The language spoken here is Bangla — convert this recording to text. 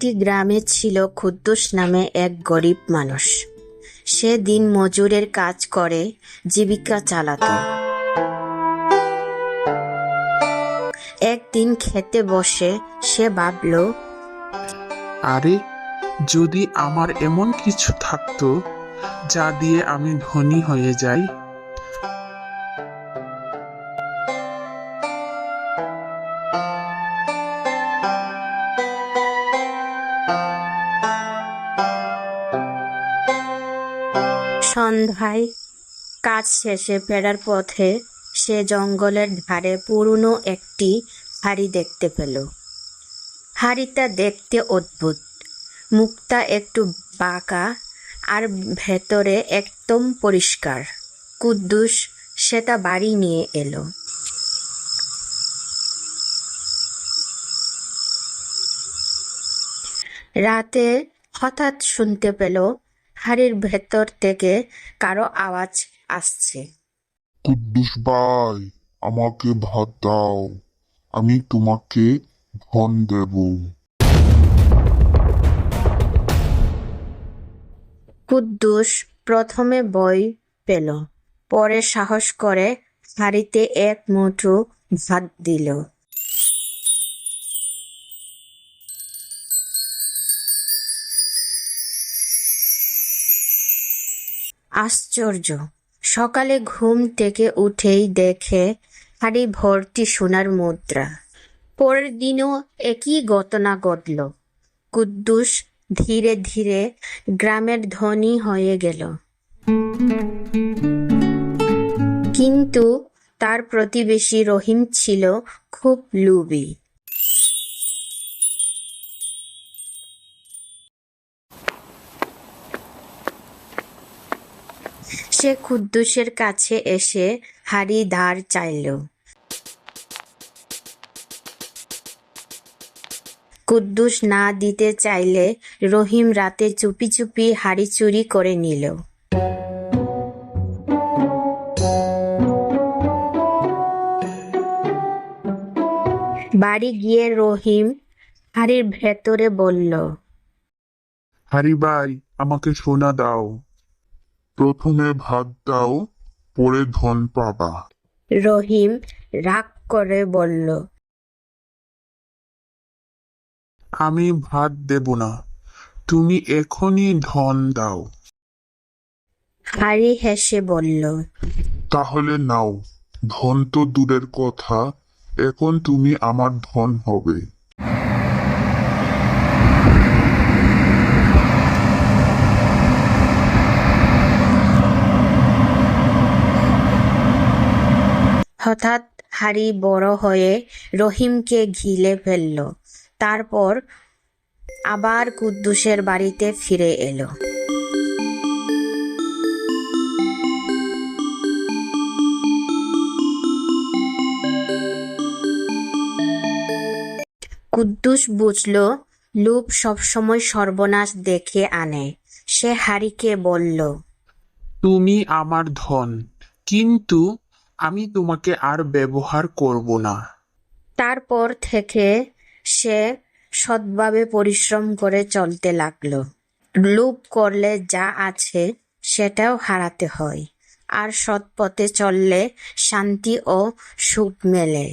একটি গ্রামে ছিল কুদ্দুস নামে এক গরিব মানুষ। সে দিন মজুরের কাজ করে, জীবিকা চালাতো। একদিন খেতে বসে সে ভাবল, আরে, যদি আমার এমন কিছু থাকতো, যা দিয়ে আমি ধনী হয়ে যাই সন্ধ্যায় কাজ শেষে ফেরার পথে সে জঙ্গলের ধারে পুরনো একটি হাড়ি দেখতে পেল। হাড়িটা দেখতে অদ্ভুত। মুখটা একটু বাঁকা আর ভেতরে একদম পরিষ্কার। কুদ্দুস সেটা বাড়ি নিয়ে এলো। রাতে হঠাৎ শুনতে পেল হাড়ির ভেতর থেকে কারও আওয়াজ আসছে। কুদ্দুস ভাই আমাকে ভাত দাও। আমি তোমাকে ধন দেব। কুদ্দুস প্রথমে বই পেল পরে সাহস করে হাড়িতে এক মুঠো ভাত দিল। আশ্চর্য। সকালে ঘুম থেকে উঠেই দেখে হাড়ি ভর্তি সোনার মুদ্রা। পরের দিনও একই ঘটনা ঘটল। কুদ্দুস ধীরে ধীরে গ্রামের ধনী হয়ে গেল। কিন্তু তার প্রতিবেশী রহিম ছিল খুব লুবি। সে কুদ্দুসের কাছে এসে হাড়ি ধার চাইল। কুদ্দুস না দিতে চাইলে রহিম রাতে চুপি চুপি হাড়ি চুরি করে নিল। বাড়ি গিয়ে রহিম হাড়ির ভেতরে বলল হারি ভাই, আমাকে সোনা দাও। প্রথমে ভাত দাও পরে ধন পাবা। রহিম রাগ করে বলল আমি ভাত দেব না তুমি এখনই ধন দাও। হাড়ি হেসে বলল তাহলে নাও ধন তো দূরের কথা এখন তুমি আমার ধন হবে। হঠাৎ হাড়ি বড় হয়ে রহিমকে ঘিলে ফেলল। তারপর আবার কুদ্দুসের বাড়িতে ফিরে এলো। কুদ্দুস বুঝল লোভ সবসময় সর্বনাশ দেখে আনে। সে হাড়িকে বলল, তুমি আমার ধন, কিন্তু আমি তোমাকে আর ব্যবহার করব না। তারপর থেকে সে সৎভাবে পরিশ্রম করে চলতে লাগল। লোভ করলে যা আছে সেটাও হারাতে হয়, আর সৎ পথে চললে শান্তি ও সুখ মেলে।